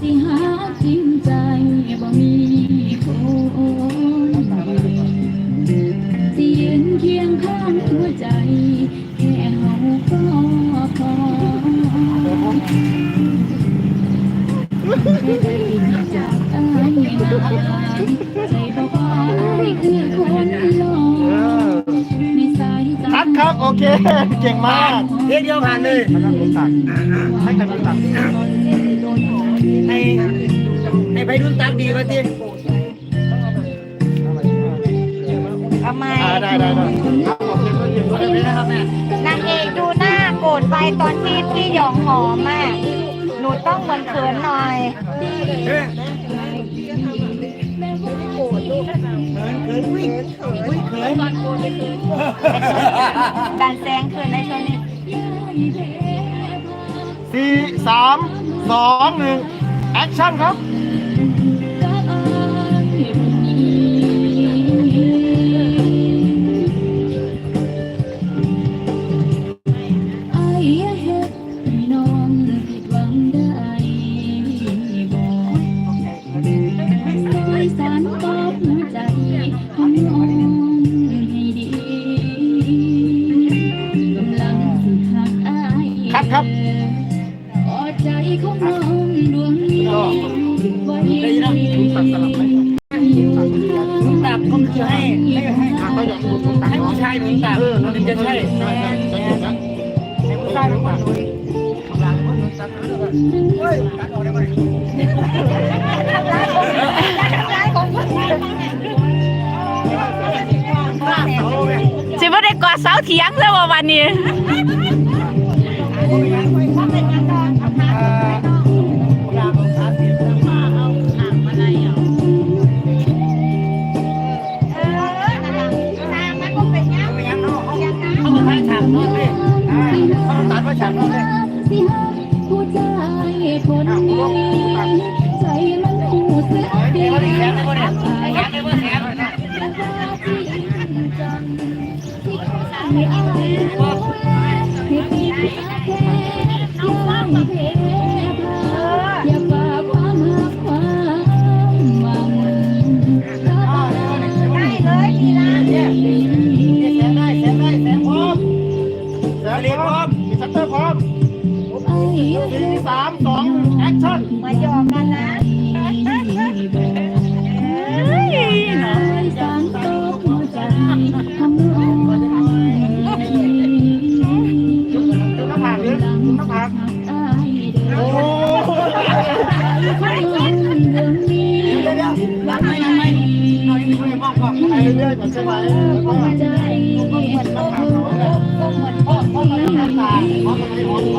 สิหาจริงใจบ่มีคนสิยืนเคียงข้างหัวใจแค่เฮาก็พอจากอายมาใจบอกว่าอคือคนหลอกในสายตาคัดครับ โอเค เก่งมากเดียวเดียวผ่านเลย ให้กันตัด ให้ ให้ไปรุ่นตักดีมาทีทำไมอ่าได้ได้ได้ครับโอเคก็เก่งเลยนะครับแม่นางเอกดูหน้าโกรธไปตอนที่ที่หยองหอมอะหนูต้องเหมือนเขินหน่อยการแซงเขินในช่วงนี้สี่สามสองหนึ่ง แอคชั่นครับ ผู้ชายคนนี้ใจมันหูสึกดีเขาดี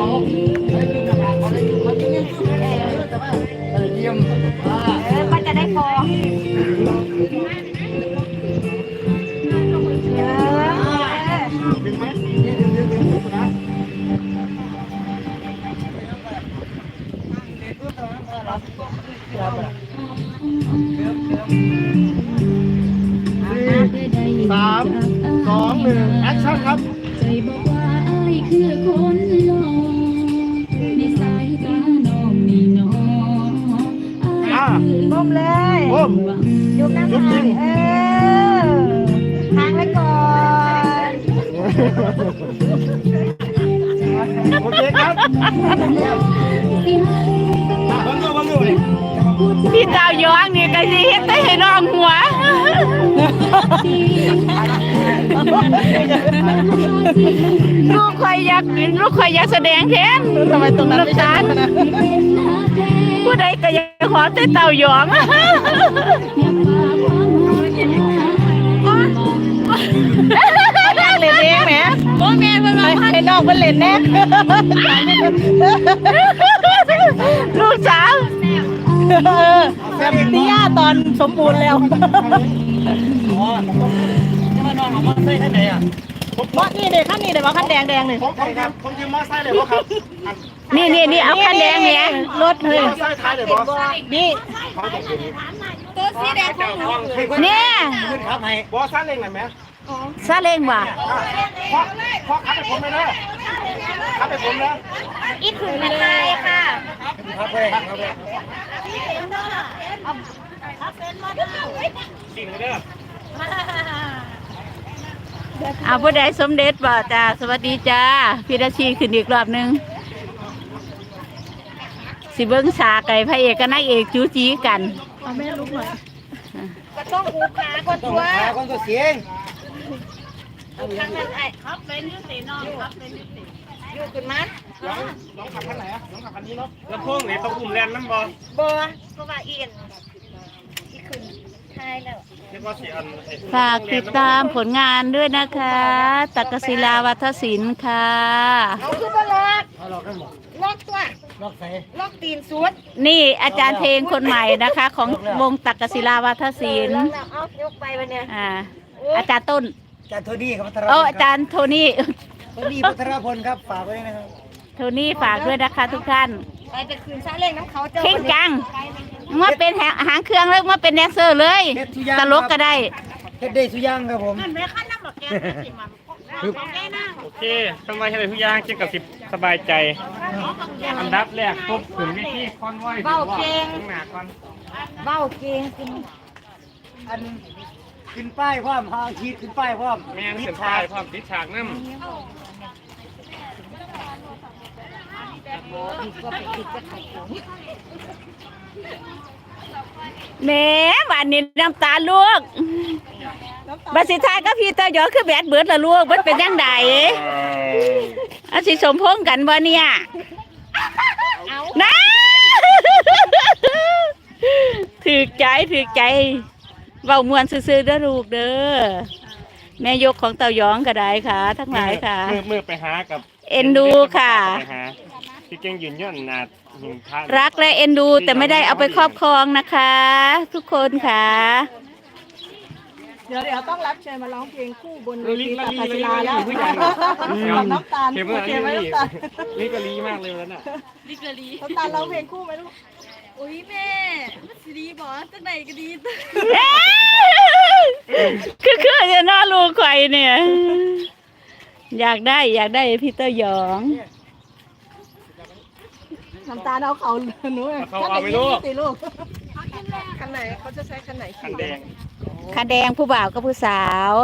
ม เออทางไว้ก่อนโอเคครับบังเกอร์บังเกอร์เลยพี่ดาวยองนี่ก็สิเฮ็ดแต่ให้น้องหัวลูกคอยอยากลูกคอยอยากแสดงแทนทำไมตรงนั้นไม่ใช่ผู้ใดก็อยาก ขอแต่เต่าหยองอยากเล่นเองแหมโอ้แม่เพิ่นมาให้น้องเพิ่นเล่นแน่ลูกสาวติย่าตอนสมบูรณ์แล้วอ๋อจะมานอนของมันใส่ท่านไหนอะว่านี่เด็กขั้นนี้เด็กว่าขั้นแดงแดงเลยผมผมครับผมยืมมอไซค์เลยบ่ครับ นี่นี่นี่เอาขั้นแดงเนี่ยรถเลยมอไซค์ท้ายเลยบ่นี่ตัวสีแดงของหนูเนี่ยขึ้นครับให้บอสซาเล้งหน่อยไหมซาเล้งว่ะควักควักขับไปผมเลยนะขับไปผมนะอีกคืนเป็นไทยค่ะครับเลยครับเลยสิ่งเลยเด้อเอาผู้ใดสมเด็จบ่จ้าสวัสดีจ้าพี่ราชีขึ้นอีกรอบหนึง สิเบิ้งฉากไก่พระเอกกับนางเอกจูจีกันก็ต้องอูขาก็ต้องตัวหาคนตัวเสียงทางนั้นไอ้ครับเป็นยุติน้องครับเป็นยุติอยู่ขึ้นมาน้องขับคันไหนอะน้องขับคันนี้เนาะลำโพงไหนต้องอุ้มแรนน้ำบอบัวเพราะว่าอีนอีกคืนไทยแล้วนี่ก็เสียอันฝากติดตามผลงานด้วยนะคะ ตักกศิลาวัฒศิลป์ค่ะเอาคือบ่ล็อกเอาเรากันหมด ล็อกตัวล็อกใส่ล็อกตีนสุดนี่อาจารย์เพลงคนใหม่นะคะ ของวงตักกศิลาวัฒศิลป์ล็อกแล้วเอายกไปวันเนี้ยอ่าอาจารย์ต้นอาจารย์โทนี่ครับพัทรโอ้อาจารย์โทนี่โทนี่พัทรพลครับฝากไว้นะครับโทนี่ฝากด้วยนะคะทุกท่านไปจะคืนซาเล้งน้ำเขาเจ้าเข่งจังมาเป็นหางหางเครื่องแล้วมาเป็นแดนเซอร์เลย เฮ็ดทุกอย่างตลกก็ได้เฮ็ดได้สุย่างครับผม มันไม่ขั้นน้ำหรอกแก สิมาแกนั่งโอเคทำไมให้ทุกอย่างเกี่ยวกับสิบสบายใจ อันดับแรกปุ๊บถึงวิธีคอนไว้ถึงว่าถึงหนาก่อนเบ้าเก่งจริงอันขึ้นป้ายพร้อมหาขีดขึ้นป้ายพร้อมแม่นเส้นทายความติดฉากน้ำแหมวันนี้น้ำตาลูกบัดสิทายก็พี่ตาหยอคือแบดเบิดละลูกมันเป็นยังไงอาสิสมพงษ์กันบ่เนี่ยนะถือใจถือใจเว้ามวนซื่อๆเด้อลูกเด้อแม่ยกของเต่ายองก็ได้ค่ะ ทั้งหลายค่ะมือมือไปหากับ เอ็นดูค่ะ ไปหา พี่เก่งยืนยันหนาหินพระรักและเอ็นดูแต่ไม่ได้เอาไปครอบครองนะคะ ทุกคนค่ะ เดี๋ยวเดี๋ยวต้องรับเชิญมาร้องเพลงคู่บนเวลิทีกตัละกลีศิละลาลีแล้วผู้ใหญ่กับน้ำตาลเข็มโอละเคลีไหมลีน้ำตาลลิกละลีมากเลยแล้วน่ะน้ำตาลร้องเพลงคู่ไหมลูกอุ้ยแม่มันสิดีบอตั้งไหนก็ดีคือคือจะน่าลูกใครเนี่ย อยากได้อยากได้พี่เตอร์หยอง น้ำตาลเอาเขาหนูเขาเอาไปลูกสิลูกคันไหนเขาจะใช้คันไหนขันแดงคันแดงผู้บ่าวกับผู้สาว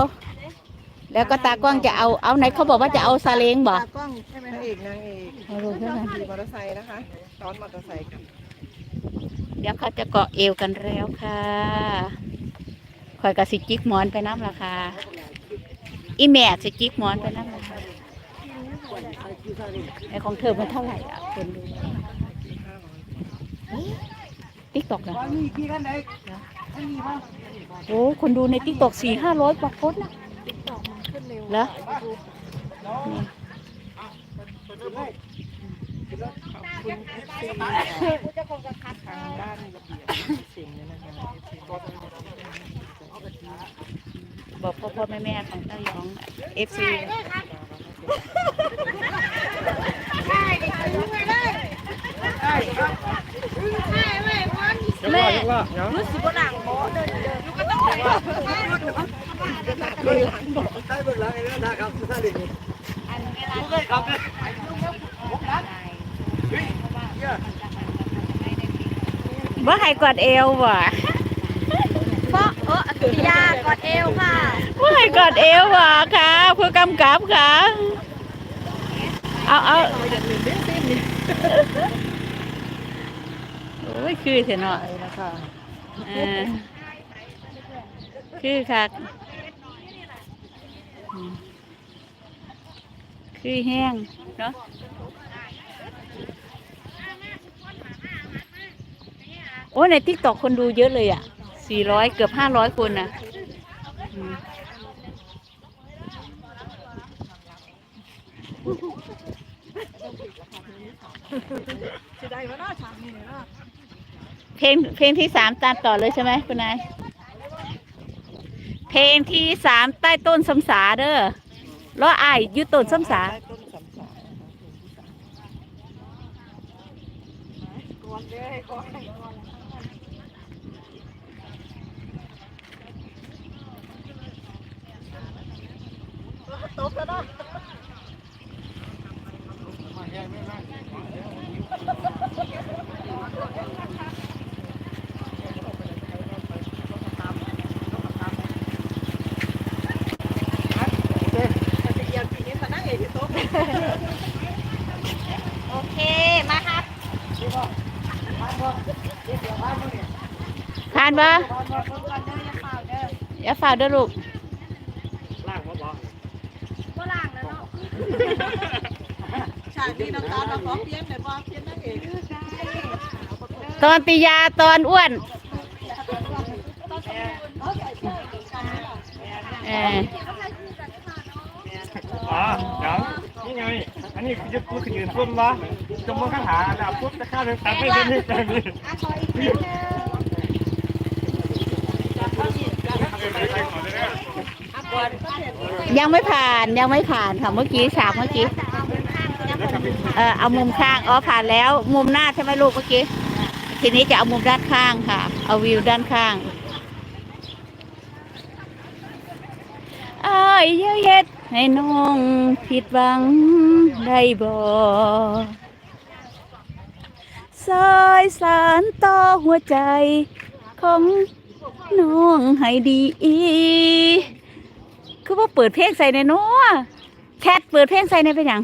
แล้วก็ตากล้องจะเอาเอาไหนเขาบอกว่าจะเอาซาเล้งบ่ตากล้องใช่ไหมนางเอกนางเอกเอาลูกเท่านั้นขี่มอเตอร์ไซค์นะคะซ้อนมอเตอร์ไซค์กันเดี๋ยวเขาจะเกาะเอวกันแล้วค่ะคอยกับสิจิกหมอนไปน้ำราคาอีแม่สิจิกหมอนไปน้ำราคาไอของเธอมันเท่าไหร่อะคนดู ติ๊กตอกนะว่ามีกี่คันไหนคันนี้ป่ะโอ้คนดูในติ๊กตอกสี่ห้าร้อยกว่าคนนะเหรอกูจะคงจะคัดทางด้านระเบียบสิ่งนี้นะคะบอกพ่อพ่อแม่แม่ของเต้ายองเอฟซี แม่ยกล้อเนาะใช้เบื้องหลังไอ้นั่นนะครับทุกท่านเลยทุกท่านครับว่าให้กอดเอวว่ะเพราะเออสุริยากอดเอวค่ะว่าให้กอดเอวว่ะค่ะเพื่อกำกับค่ะเอาเอาโอ้ย คือเถอะเนาะนะคะคือค่ะอืมคือแห้งเนาะโอ้ในทิกตอกคนดูเยอะเลยอะสี่ร้อยเกือบห้าร้อยคนนะอืมจะได้ว่าน่าฉากนี้เนาะ ลงเพลงที่สามตามต่อเลยใช่ไหมคุณนาย เพลงที่สามใต้ต้นสำสาเด้อล้ออายอยุต้นสำสาได้ต้นสำสาตกแล้วนะ โอเค มาครับ ผ่านบ่อย่าฝ่าเด้อลูกล่างบ่บ่ฉากนี้น้ำตาลเราขอเพี้ยนแต่ว่าเพี้ยนนั่งเองตอนติยาตอนอ้วนเอออ๋อเดี๋ยวนี่ไง อันนี้คือจะพูดถึงยืนพุ่มวะ จมมองข้างหาแล้วปุ๊บจะข้ามเป็นตัดไม่ได้นี่แต่นี่ยังไม่ผ่านยังไม่ผ่านค่ะเมื่อกี้ฉากเมื่อกี้ เออเอามุมข้างอ๋อผ่านแล้วมุมหน้าใช่ไหมลูกเมื่อกี้ ทีนี้จะเอามุมด้านข้างค่ะ เอาวิวด้านข้างอ้ายอย่าเฮ็ดให้น้องผิดหวังได้บ่ สายสารต่อหัวใจของน้องให้ดีอีคือว่าเปิดเพลงใส่ในนัวแคทเปิดเพลงใส่ในเป็นหยัง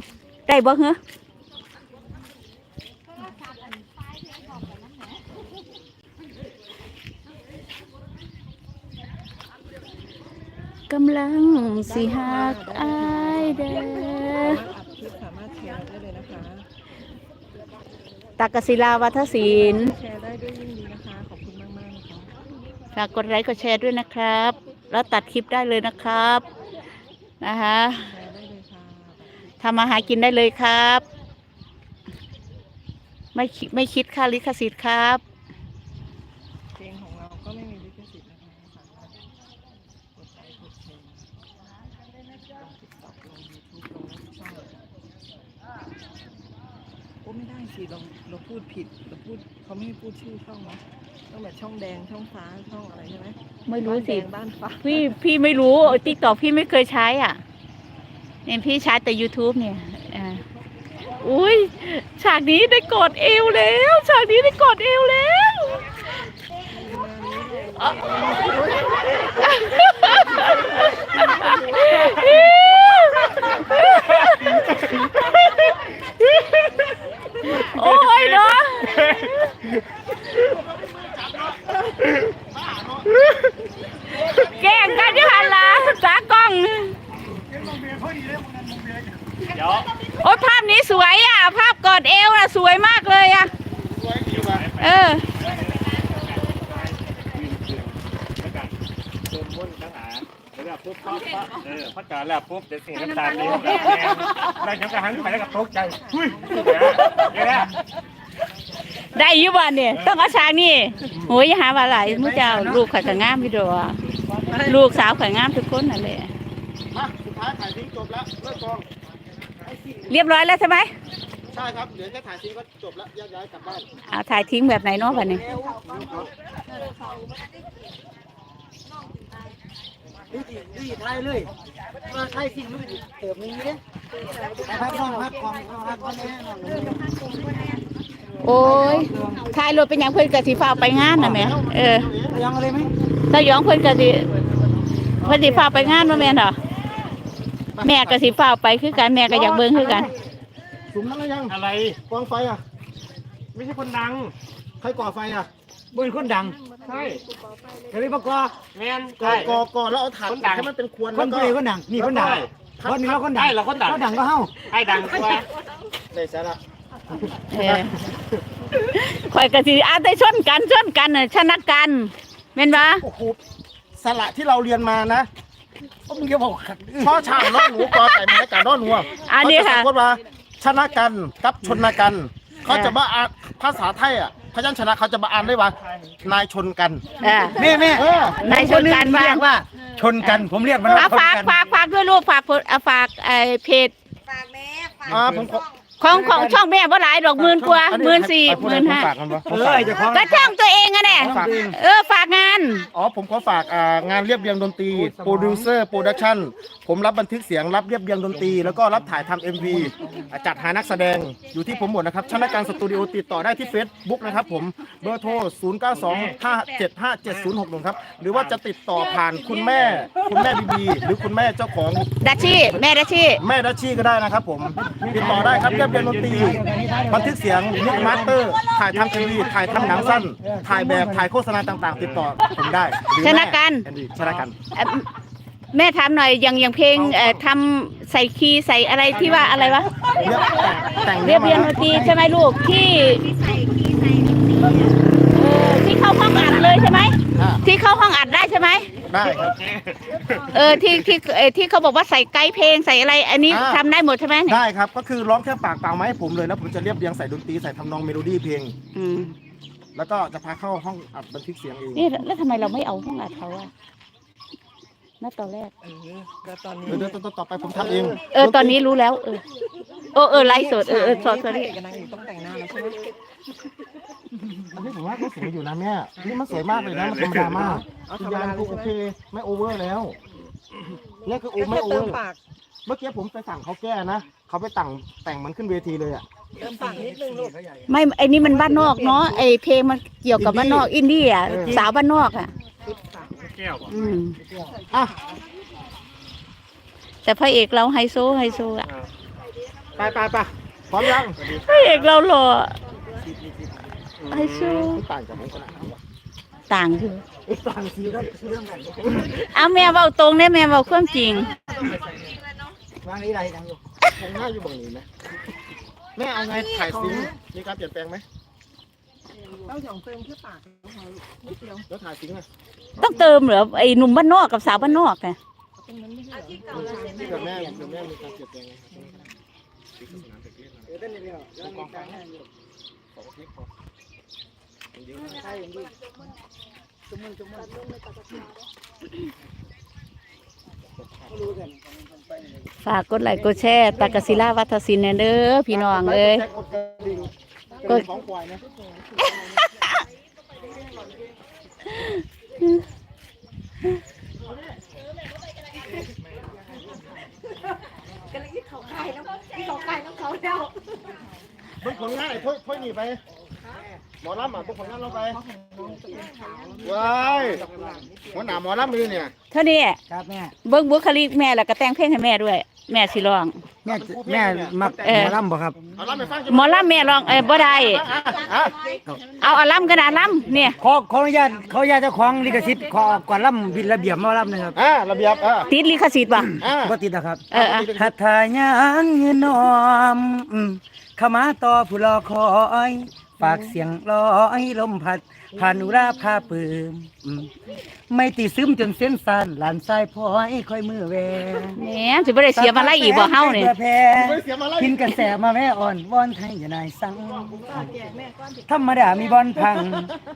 ได้บ่เหรอกำลังสิหักอายเด้อสามารถแชร์ได้เลยนะคะ ตักกศิลาวัฒศิลป์แชร์ได้ด้วยยิ่งดีนะคะ ขอบคุณมากมากๆนะคะฝากกดไลค์กดแชร์ด้วยนะครับ แล้วตัดคลิปได้เลยนะครับนะคะแชร์ได้เลยค่ะทำมาหากินได้เลยครับ ไม่คิดไม่คิดค่าลิขสิทธิ์ครับ เพลงของเราก็ไม่มีลิขสิทธิ์นะคะสามารถกดไลค์กดแชร์ลงติ๊กต็อกลงยูทูบลงช่อง โอ้ไม่ได้สิเราเราพูดผิดเราพูดเขาไม่ให้พูดชื่อช่องเนาะต้องแบบช่องแดงช่องฟ้าช่องอะไรใช่ไหมไม่รู้สิ บ้านแดงบ้านฟ้าพี่พี่ไม่รู้ติ๊กต็อกพี่ไม่เคยใช้อะเนี่ยพี่ใช้แต่ YouTube เนี่ยอ่าอุ้ยฉากนี้ได้กดเอวแล้วฉากนี้ได้กดเอวแล้ว โอ้ยเนาะแกล้งกันที่หันหละตากล้อง เดี๋ยวโอ้ยภาพนี้สวยอะ ภาพกอดเอวอะสวยมากเลยอะเออ จมมุ่นข้างหาแล้วปุ๊บปั๊บปั๊บ เออพัดการแล้วปุ๊บเดี๋ยวสิ่งน้ำตาลนี่ได้ยังกระหันไปแล้วก็ตกใจหุ้ยเนี่ยได้อยี่บ้านเนี่ยต้องเอาฉากนี่โอ้ยอย่าหาว่าหลายมุ้เจ้าลูกข่อยก็งามพี่ดอกลูกสาวข่อยงามทุกคนนั่นแหละมาสุดท้ายถ่ายทิ้งจบแล้วเลิกกองเรียบร้อยแล้วใช่ไหมใช่ครับเดี๋ยวแค่ถ่ายทิ้งก็จบแล้วแยกย้ายกลับบ้านเอาถ่ายทิ้งแบบไหนเนาะบัดนี้ ดูดิดูดิถ่ายเลยมาถ่ายทิ้งดูดิเติมนี้เนี่ยพักน้องพักกองพักคนนี้น้องโอ้ยถ่ายรถเป็นหยังเพิ่นกะสิฟ้าไปงานน่ะแหม่เออยังอะไรไหมถ้ายองเพิ่นกะสิเพิ่นสิฟ้าไปงานบ่แม่นเหรอแม่กะสิฟ้าไปคือกันแม่ก็อยากเบิ่งคือกันสุมนั้นแล้วยังอะไรกองไฟอะ ไม่ใช่คนดัง ใครก่อไฟอะบุญคนดัง ใช่กะเลยบอกว่าแมนก่อใช่ ก่อก่อแล้วเอาถ่านคนดัง ให้มันเป็นควนคแล้วนก็ผู้ใดคนดังนี่คนดังคนนี้เราคนดังใช่เราคนดังเขาดังก็เฮาไอ้ดังกว่าได้สาระเออข่อยกะสิอาได้ชนกันชนกันน่ะชนะกันแม่นบ่โอ้โหสละที่เราเรียนมานะก็มึงจะบอกขัดช่อช่างน้องหนูกอไก่ไม้กับน้องหนูะอันนี้ค่ะเขาจสะกดว่าชนะกันกับชนกัน เขาจะมาอ่านภาษาไทยอะ พยัญชนะเขาจะมาอ่านได้ว่านายชนกันเออแม่แม่เออนายชนกันผมเรียกว่า ชนกันผมเรียกมันว่าเอาชนฝากกัน ฝากฝากด้วยลูกฝากเอาฝากไอ้เพจ ฝากแม่ฝากอ่าผมขอ ของของช่องแม่บ่หลายดอกหมื่นกว่าหมื่นสี่หมื่นห้าฝากกันวะเออเจ้าของก็ช่องตัวเองอะเนี่ยฝากเออฝากงาน อ๋อผมขอฝากอ่างานเรียบเรียงดนตรีโปรดิวเซอร์โปรดักชั่นผมรับบันทึกเสียงรับเรียบเรียงดนตรีแล้วก็รับถ่ายทำ MV อ่าจัดหานักแสดงอยู่ที่ผมหมดนะครับชนะการสตูดิโอติดต่อได้ที่ Facebook นะครับผมเบอร์โทร 0 9 2 5 7 5 7 0 6 1ครับหรือว่าจะติดต่อผ่านคุณแม่คุณแม่บีบีหรือคุณแม่เจ้าของดัชชี่แม่ดัชชี่แม่ดัชชี่ก็ได้นะครับผมติดต่อได้ครับเรียบเรียงดนตรีบันทึกเสียงมิกมาสเตอร์ ถ่ายทำ MV ถ่ายทำหนังสั้น ถ่ายแบบถ่ายโฆษณาต่างๆ ติดต่อผมได้หรือชแม่นะกัน แอนดี้ชนะกัน เอ่อแม่ถามหน่อยอย่างอย่างเพลงเอ่อทำใส่คีย์ใส่อะไรที่ว่าอะไรวะเรียบแต่งเรียบเรียงดนตรีใช่ไหมลูกที่เออที่เข้าห้องอัดเลยใช่ไหมอ่า ที่เข้าห้องอัดได้ใช่ไหม ได้ครับ เออที่ที่เออที่เขาบอกว่าใส่ไกด์เพลงใส่อะไร อันนี้อ่า ทำได้หมดใช่ไหมเนี่ยได้ครับ ก็คือร้องแค่ปากเปล่ามาให้ผมเลยแล้วผมจะเรียบเรียงใส่ดนตรีใส่ทำนองเมโลดี้เพลง อืมแล้วก็จะพาเข้าห้องอัดบันทึกเสียงเอง นี่แล้วทำไมเราไม่เอาห้องอัดเขาอะ ณตอนแรก เออก็ตอนนี้เดี๋ยวเดี๋ยวต่อไปผมทำเองเออ ตอนนี้รู้แล้ว เออเออเออไลฟ์สดเออเออสดสพดระเอกกับนางเอกต้องแต่งหน้าแล้วใช่ไหมอันนี้ผมว่าก็สวยอยู่นะแม่นี่มันสวยมากเลยนะ มันธรรมดามากเอาทุธรกรมอย่างดาเลคืยอโอใช่ไหมเค ไม่โอเวอร์แล้วเนี่ยคือโอแค่ไม่โอเติเวอมร์ ปากเมื่อกี้ผมไปสั่งเขาแก้นะ เขาไปแต่งแต่งมันขึ้นเวทีเลยอะ เติมปากนิดนึงลูกไม่ไอ้นี่มันบ้านนอกเนาะไอ้เพลงมันเกี่ยวกับบ้านนอกอินดี้อะสาวบ้านนอกอะแก้วบ่อืมอะแต่พระเอกเราไฮโซไฮโซอะไปไปไปพร้อมยังพระเอกเราหล่อไฮโซไม่ต่างจากผมขนาดนั้นหรอกต่างคือต่างสีก็เรื่องไหนเอาแม่เบาตรงเนี่ยแม่เบาความจริงวางนี้ไรดังอยู่คงง่ายอยู่บ่งนี้ไหมแม่เอาไงถ่ายซิงค์มีการเปลี่ยนแปลงไหม เราหยองเติมแค่ปากก็พอลูกนิดเดียวแล้วถ่ายซิงค์อะต้องเติมเหรอไอ้หนุ่มบ้านนอกกับสาวบ้านนอกไงตรงนั้นไม่ใช่เหรอเดี๋ยวแม่เดี๋ยวแม่มีการเปลี่ยนแปลงไงครับฝากกดไลค์กดแชร์ตากศิลาวัฒศิลป์เด้อพี่น้องเอ้ย ก็ของควายนะเบิ่งผลงานไอ้ถ้วยถ้วยนี่ไปหมอลำอะเบิ่งผลงานเราไปว้ายหัวหน้าหมอลำมือเนี่ยเท่านี้ครับแม่เบิ้งบุคลิกแม่แล้วก็แต่งเพลงให้แม่ด้วย แม่สิร้องแม่แม่มักเออหมอลำบ่ครับเอาลำไปฟังหมอลำแม่ร้องเอ้ยบ่ได้อะอะเอาเอาลำกระดาษลำเนี่ย ขอขออนุญาตขออนุญาตเจ้าของลิขสิทธิ์ขอก่อนลำบินระเบียบหมอลำนะครับอะระเบียบอะติดลิขสิทธิ์ป่ะอะบ่ติดนะครับเอออะหัตถายังยืนนอมอืมเข้ามาต่อผู้รอคอย ฝากเสียงลอยลมพัดผ่านอุราพาปืมอืมไม่ติซึมจนเส้นสันหลานทรายพลอยค่อยมือแหวแหมสิบ่ได้เสียมาไล่อีกบ่เฮานี่พื่อแพ้ไม่เสียมาไล่กินกระแสมาแม่อ่อนวอนให้อย่านายสั่งธรรมดามีบอลพัง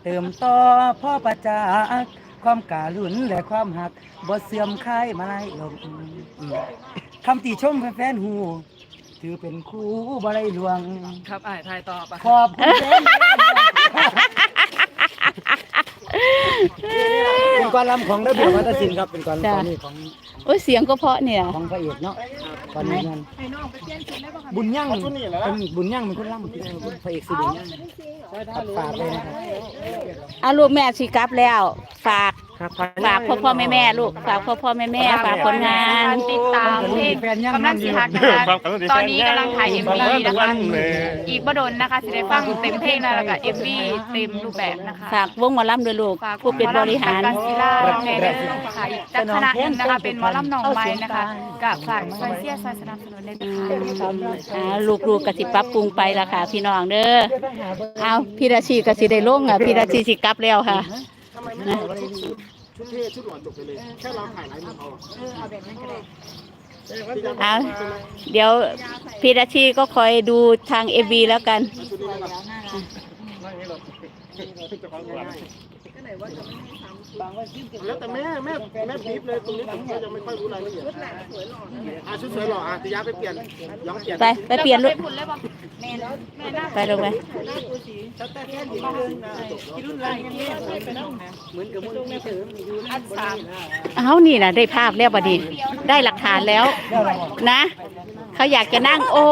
เติมต่อพ่อประจักษ์ความกาลุนและความหักบ่เสื่อมคลายมาไล่ลงอืมคำติชมแฟนๆหู ถือเป็นครูบ่ได้หลวง ครับอ่าถ่ายต่อปะขอบคุณแฟนเป็นกวารลำของระเบียบวัฒนศิลป์ครับ เป็นกวารจ้ะตอนนี้ของโอ้ยเสียงก็เพราะเนี่ย ของพระเอกเนาะตอนนี้นั่นบุญยั่งเอาชุดนี้เหรอเป็นบุญยั่งเป็นคนล่ำพระเอกสิบุญยั่งครับฝากเลยนะครับเอาลูกแม่สิกลับแล้ว ฝาก ครับฝากพ่อพ่อแม่แม่ลูกฝากพ่อพ่อแม่แม่ฝากผลงานติดตามเพลงกำลังสิฮักนะคะตอนนี้กำลังถ่าย MV นะคะอีกบ่โดนนะคะสิได้ฟังเต็มเพลงแล้วแล้วก็ MV เต็มรูปแบบนะคะฝากวงหมอลำด้วยลูกฝากผู้เป็นบริหารกาศิลาในเรื่องค่ะอีกจากคณะหนึงนะคะเป็นหมอลำหนองไม้นะคะกับฝากซอยเสียซอยสนับสนุนเลยนะคะอ่าลูกๆกสิปรับปรุงไปละค่ะ พี่น้องเด้อเอาพี่ราชีกสิได้ลงอะพี่ราชีสิกลับแล้วค่ะทำ ไมไม่เอาชุดชุดชุดเท่ชุดหล่อจบไปเลย แค่เราถ่ายไลฟ์มันเอาเอาแบบนั้นก็ได้เอาเดี๋ยวพี่ราชีก็คอยดูทางเอวีแล้วกันแล้วแต่แม่แม่แม่บีบเลยตรงนี้ผมก็ยังไม่ค่อยรู้รายละเอียดอะชุดสวยหล่ออะติยาไปเปลี่ยนย้อมเปลี่ยนไปไปเปลี่ยนลูก ไปลงไหมเอานี่นะได้ภาพแล้วบัดนี้ได้หลักฐานแล้วนะ เขาอยากจะนั่งโอ้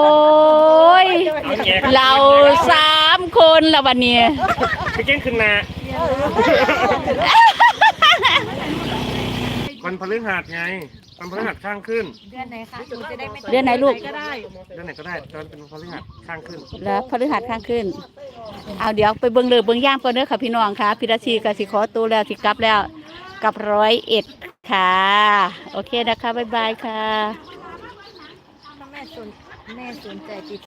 ยเอาแจกเราสามคนละวันนี้ไปเก่งขึ้นนาวันพฤหัสไง วันพฤหัสข้างขึ้น เดือนไหนลูกเดือนไหนก็ได้ตอนเป็นพฤหัสข้างขึ้น แล้วพฤหัสข้างขึ้น เอาเดี๋ยวไปเบิ่งเลยเบิ่งย่ามก่อนเด้อค่ะพี่น้องค่ะพิรชีกับสิขอตัวแล้วสิกลับแล้วกลับร้อยเอ็ดค่ะ โอเคนะคะ บ๊ายบายค่ะแม่สนแม่สนใจติด